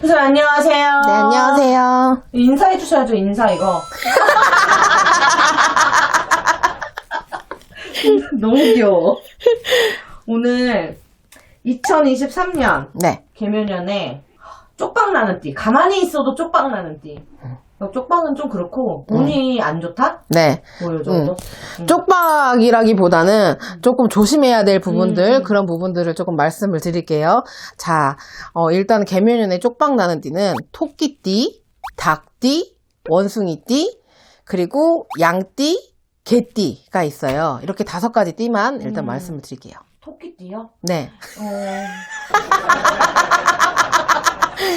선생님 안녕하세요. 네, 안녕하세요. 인사해 주셔야죠, 인사 이거. 너무 귀여워. 오늘 2023년 네. 개묘년에 쪽박 나는 띠. 가만히 있어도 쪽박 나는 띠. 어, 쪽박은 좀 그렇고 운이 안 좋다? 네. 뭐 요 정도? 쪽박이라기보다는 조금 조심해야 될 부분들, 음. 그런 부분들을 조금 말씀을 드릴게요. 자, 어, 일단 개묘년에 쪽박 나는 띠는 토끼띠, 닭띠, 원숭이띠, 그리고 양띠, 개띠가 있어요. 이렇게 다섯 가지 띠만 일단 음. 말씀을 드릴게요. 토끼띠요? 네. 어...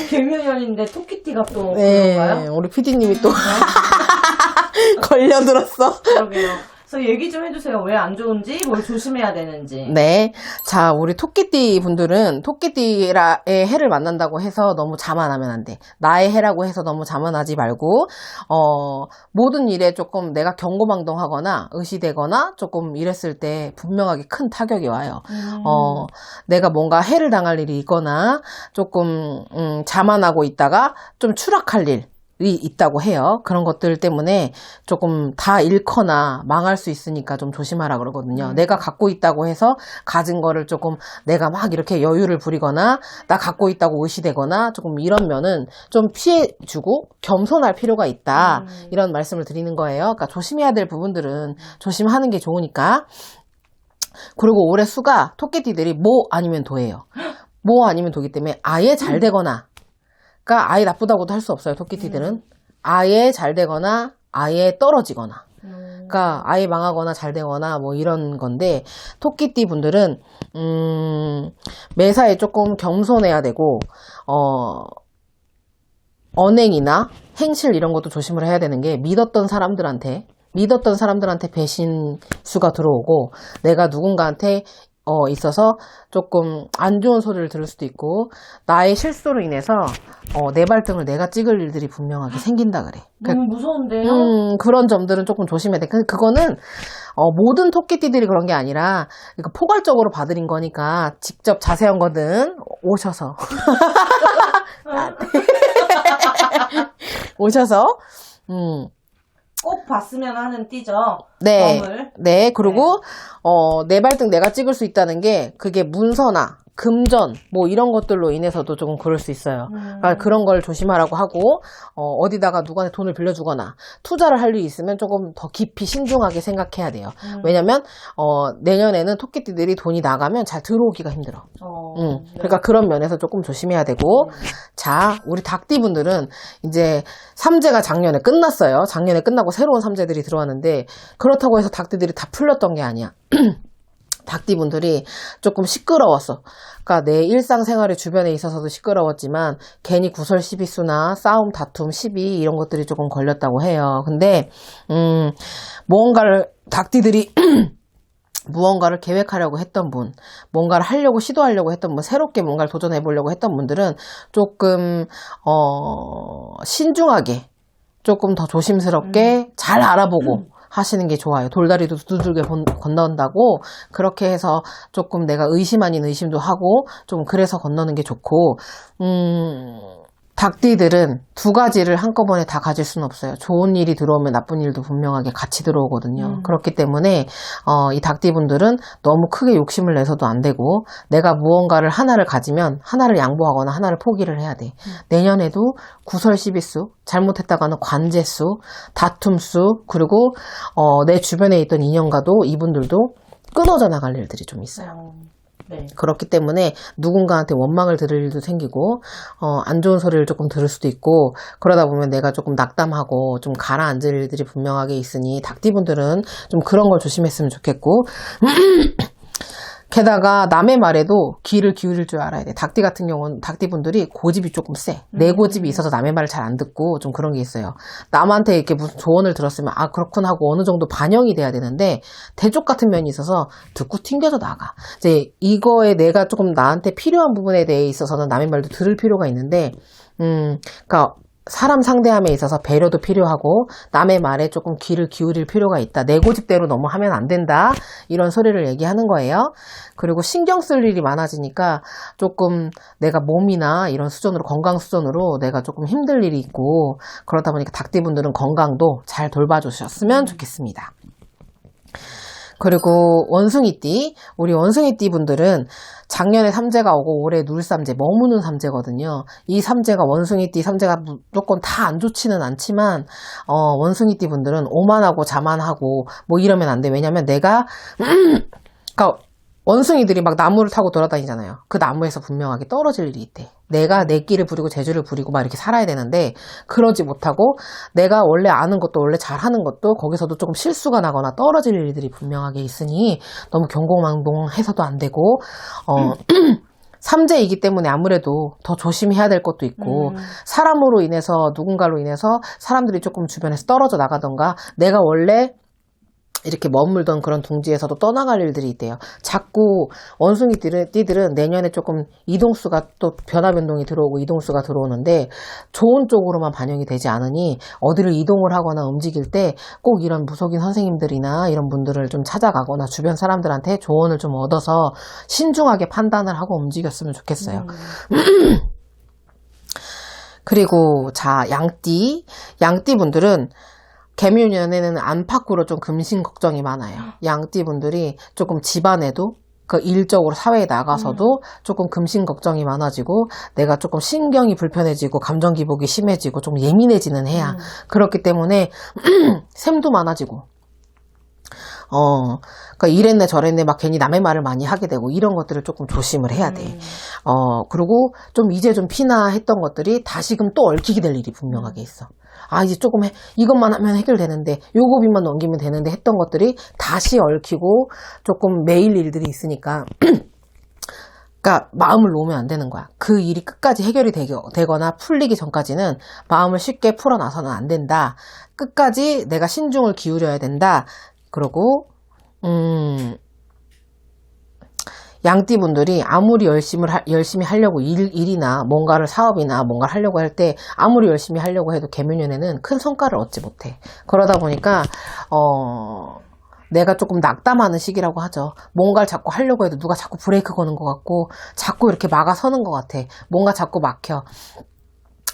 개묘년인데 토끼띠가 또 네. 그런가요? 우리 PD님이 또 걸려들었어. 그러게요. 그래서 얘기 좀 해주세요. 왜 안 좋은지, 뭘 조심해야 되는지. 네. 자, 우리 토끼띠 분들은 토끼띠의 해를 만난다고 해서 너무 자만하면 안 돼. 나의 해라고 해서 너무 자만하지 말고, 어, 모든 일에 조금 내가 경고망동하거나 의시되거나 조금 이랬을 때 분명하게 큰 타격이 와요. 음. 어, 내가 뭔가 해를 당할 일이 있거나 조금, 음, 자만하고 있다가 좀 추락할 일. 이 있다고 해요. 그런 것들 때문에 조금 다 잃거나 망할 수 있으니까 좀 조심하라 그러거든요. 음. 내가 갖고 있다고 해서 가진 거를 조금 내가 막 이렇게 여유를 부리거나 나 갖고 있다고 의시되거나 조금 이런 면은 좀 피해주고 겸손할 필요가 있다. 음. 이런 말씀을 드리는 거예요. 그러니까 조심해야 될 부분들은 조심하는 게 좋으니까. 그리고 올해 수가 토끼띠들이 모 아니면 도예요. 모 아니면 도기 때문에 아예 잘 되거나, 그러니까 아예 나쁘다고도 할 수 없어요. 토끼띠들은 아예 잘 되거나 아예 떨어지거나, 음. 그러니까 아예 망하거나 잘 되거나 뭐 이런 건데 토끼띠 분들은 음, 매사에 조금 겸손해야 되고 어. 언행이나 행실 이런 것도 조심을 해야 되는 게 믿었던 사람들한테 믿었던 사람들한테 배신수가 들어오고 내가 누군가한테 어 있어서 조금 안 좋은 소리를 들을 수도 있고 나의 실수로 인해서 어, 내 발등을 내가 찍을 일들이 분명하게 생긴다 그래. 그- 너무 무서운데요? 음, 그런 점들은 조금 조심해야 돼. 그- 그거는, 어, 모든 토끼띠들이 그런 게 아니라, 이거 포괄적으로 봐드린 거니까, 직접 자세한 거는 오셔서. 오셔서, 음, 꼭 봤으면 하는 띠죠. 네. 네, 그리고, 어, 내 발등 내가 찍을 수 있다는 게, 그게 문서나, 금전, 뭐 이런 것들로 인해서도 조금 그럴 수 있어요. 음. 그러니까 그런 걸 조심하라고 하고 어, 디다가 누구한테 돈을 빌려주거나 투자를 할 일이 있으면 조금 더 깊이 신중하게 생각해야 돼요. 음. 왜냐면 어, 내년에는 토끼띠들이 돈이 나가면 잘 들어오기가 힘들어. 어, 음, 네. 그러니까 그런 면에서 조금 조심해야 되고 음. 자 우리 닭띠분들은 이제 삼재가 작년에 끝났어요. 작년에 끝나고 새로운 삼재들이 들어왔는데 그렇다고 해서 닭띠들이 다 풀렸던 게 아니야. 닭띠분들이 조금 시끄러웠어. 그러니까 내 일상생활의 주변에 있어서도 시끄러웠지만 괜히 구설 시비수나 싸움, 다툼, 시비 이런 것들이 조금 걸렸다고 해요. 근데 음 무언가를 닭띠들이 무언가를 계획하려고 했던 분, 뭔가를 하려고 시도하려고 했던 분, 새롭게 뭔가를 도전해 보려고 했던 분들은 조금 어 신중하게 조금 더 조심스럽게 잘 알아보고 하시는 게 좋아요. 돌다리도 두들겨 건- 건넌다고 그렇게 해서 조금 내가 의심 아닌 의심도 하고 좀 그래서 건너는 게 좋고 음 닭띠들은 두 가지를 한꺼번에 다 가질 수는 없어요. 좋은 일이 들어오면 나쁜 일도 분명하게 같이 들어오거든요. 음. 그렇기 때문에 어, 이 닭띠분들은 너무 크게 욕심을 내서도 안 되고 내가 무언가를 하나를 가지면 하나를 양보하거나 하나를 포기를 해야 돼. 내년에도 구설 시비수, 잘못했다가는 관제수, 다툼수, 그리고 어, 내 주변에 있던 인연과도 이분들도 끊어져 나갈 일들이 좀 있어요. 어, 네. 그렇기 때문에 누군가한테 원망을 들을 일도 생기고 어, 안 좋은 소리를 조금 들을 수도 있고 그러다 보면 내가 조금 낙담하고 좀 가라앉을 일들이 분명하게 있으니 닭띠분들은 좀 그런 걸 조심했으면 좋겠고 게다가 남의 말에도 귀를 기울일 줄 알아야 돼. 닭띠 같은 경우는 닭띠분들이 고집이 조금 세. 내 고집이 있어서 남의 말을 잘 안 듣고 좀 그런 게 있어요. 남한테 이렇게 무슨 조언을 들었으면 아 그렇군 하고 어느 정도 반영이 돼야 되는데 대쪽 같은 면이 있어서 듣고 튕겨져 나가. 이제 이거에 내가 조금 나한테 필요한 부분에 대해 있어서는 남의 말도 들을 필요가 있는데 음, 그러니까 사람 상대함에 있어서 배려도 필요하고 남의 말에 조금 귀를 기울일 필요가 있다. 내 고집대로 너무 하면 안 된다. 이런 소리를 얘기하는 거예요. 그리고 신경 쓸 일이 많아지니까 조금 내가 몸이나 이런 수준으로 건강 수준으로 내가 조금 힘들 일이 있고 그러다 보니까 닭띠분들은 건강도 잘 돌봐주셨으면 좋겠습니다. 그리고 원숭이띠, 우리 원숭이띠 분들은 작년에 삼재가 오고 올해 눌삼재, 머무는 삼재거든요. 이 삼재가 원숭이띠 삼재가 무조건 다 안 좋지는 않지만, 어, 원숭이띠 분들은 오만하고 자만하고 뭐 이러면 안 돼. 왜냐면 내가, 그니까 원숭이들이 막 나무를 타고 돌아다니잖아요. 그 나무에서 분명하게 떨어질 일이 있대. 내가 내 끼를 부리고 재주를 부리고 막 이렇게 살아야 되는데 그러지 못하고 내가 원래 아는 것도 원래 잘하는 것도 거기서도 조금 실수가 나거나 떨어질 일들이 분명하게 있으니 너무 경고망동해서도 안 되고 어 삼재이기 때문에 아무래도 더 조심해야 될 것도 있고 음. 사람으로 인해서 누군가로 인해서 사람들이 조금 주변에서 떨어져 나가던가 내가 원래 이렇게 머물던 그런 둥지에서도 떠나갈 일들이 있대요. 자꾸 원숭이들은 띠들은 내년에 조금 이동수가 또 변화 변동이 들어오고 이동수가 들어오는데 좋은 쪽으로만 반영이 되지 않으니 어디를 이동을 하거나 움직일 때 꼭 이런 무속인 선생님들이나 이런 분들을 좀 찾아가거나 주변 사람들한테 조언을 좀 얻어서 신중하게 판단을 하고 움직였으면 좋겠어요. 음. 그리고 자 양띠 양띠 분들은 개묘년에는 안팎으로 좀 금신 걱정이 많아요. 양띠 분들이 조금 집안에도 그 일적으로 사회에 나가서도 조금 금신 걱정이 많아지고 내가 조금 신경이 불편해지고 감정 기복이 심해지고 좀 예민해지는 해야 음. 그렇기 때문에 샘도 많아지고 어, 그러니까 이랬네 저랬네 막 괜히 남의 말을 많이 하게 되고 이런 것들을 조금 조심을 해야 돼. 음. 어, 그리고 좀 이제 좀 피나 했던 것들이 다시금 또 얽히게 될 일이 분명하게 있어. 아, 이제 조금 해, 이것만 하면 해결되는데, 요거 빚만 넘기면 되는데 했던 것들이 다시 얽히고 조금 매일 일들이 있으니까. 그러니까 마음을 놓으면 안 되는 거야. 그 일이 끝까지 해결이 되거나 풀리기 전까지는 마음을 쉽게 풀어놔서는 안 된다. 끝까지 내가 신중을 기울여야 된다. 그리고 음, 양띠 분들이 아무리 열심히, 하, 열심히 하려고 일, 일이나 뭔가를 사업이나 뭔가를 하려고 할 때 아무리 열심히 하려고 해도 개묘년에는 큰 성과를 얻지 못해. 그러다 보니까, 어, 내가 조금 낙담하는 시기라고 하죠. 뭔가를 자꾸 하려고 해도 누가 자꾸 브레이크 거는 것 같고, 자꾸 이렇게 막아서는 것 같아. 뭔가 자꾸 막혀.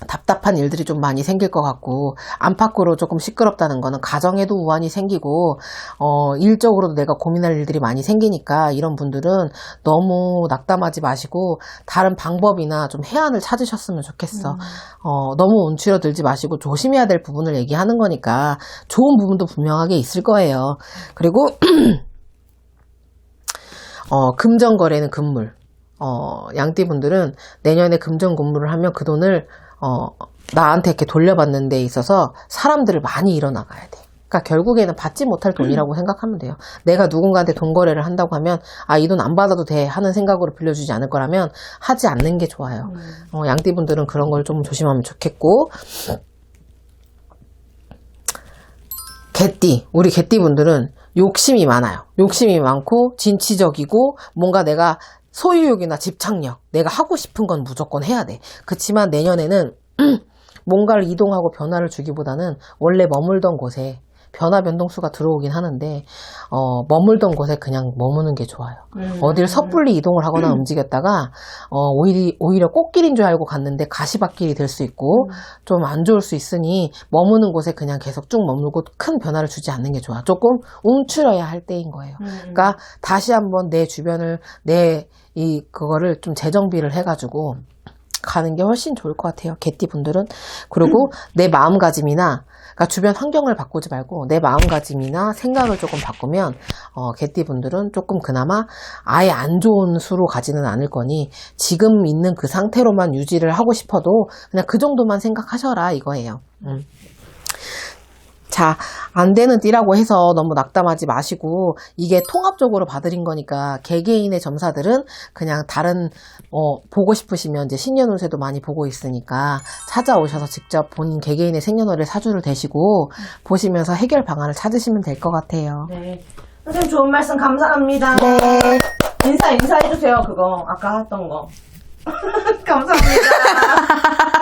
답답한 일들이 좀 많이 생길 것 같고 안팎으로 조금 시끄럽다는 거는 가정에도 우환이 생기고 어 일적으로도 내가 고민할 일들이 많이 생기니까 이런 분들은 너무 낙담하지 마시고 다른 방법이나 좀 해안을 찾으셨으면 좋겠어. 어 너무 움츠러들지 마시고 조심해야 될 부분을 얘기하는 거니까 좋은 부분도 분명하게 있을 거예요. 그리고 어 금전 거래는 금물. 어, 양띠 분들은 내년에 금전 근무를 하면 그 돈을, 어, 나한테 이렇게 돌려받는 데 있어서 사람들을 많이 일어나가야 돼. 그러니까 결국에는 받지 못할 돈이라고 생각하면 돼요. 내가 누군가한테 돈 거래를 한다고 하면, 아, 이 돈 안 받아도 돼. 하는 생각으로 빌려주지 않을 거라면 하지 않는 게 좋아요. 어, 양띠분들은 그런 걸 좀 조심하면 좋겠고, 개띠, 우리 개띠분들은 욕심이 많아요. 욕심이 많고, 진취적이고, 뭔가 내가 소유욕이나 집착력, 내가 하고 싶은 건 무조건 해야 돼. 그치만 내년에는 뭔가를 이동하고 변화를 주기보다는 원래 머물던 곳에 변화 변동수가 들어오긴 하는데, 어, 머물던 곳에 그냥 머무는 게 좋아요. 음. 어딜 섣불리 이동을 하거나 움직였다가, 어, 오히려, 오히려 꽃길인 줄 알고 갔는데 가시밭길이 될 수 있고, 좀안 좋을 수 있으니, 머무는 곳에 그냥 계속 쭉 머물고 큰 변화를 주지 않는 게 좋아. 조금 움츠려야 할 때인 거예요. 음. 그러니까 다시 한번 내 주변을, 내, 이, 그거를 좀 재정비를 해가지고, 가는 게 훨씬 좋을 것 같아요. 개띠 분들은. 그리고 내 마음가짐이나, 그러니까 주변 환경을 바꾸지 말고 내 마음가짐이나 생각을 조금 바꾸면 어, 개띠 분들은 조금 그나마 아예 안 좋은 수로 가지는 않을 거니 지금 있는 그 상태로만 유지를 하고 싶어도 그냥 그 정도만 생각하셔라 이거예요. 음. 자, 안 되는 띠라고 해서 너무 낙담하지 마시고, 이게 통합적으로 봐드린 거니까, 개개인의 점사들은 그냥 다른, 어, 보고 싶으시면 이제 신년운세도 많이 보고 있으니까, 찾아오셔서 직접 본인 개개인의 생년월일 사주를 대시고, 보시면서 해결 방안을 찾으시면 될 것 같아요. 네. 선생님 좋은 말씀 감사합니다. 네. 인사, 인사해주세요, 그거. 아까 했던 거. 감사합니다.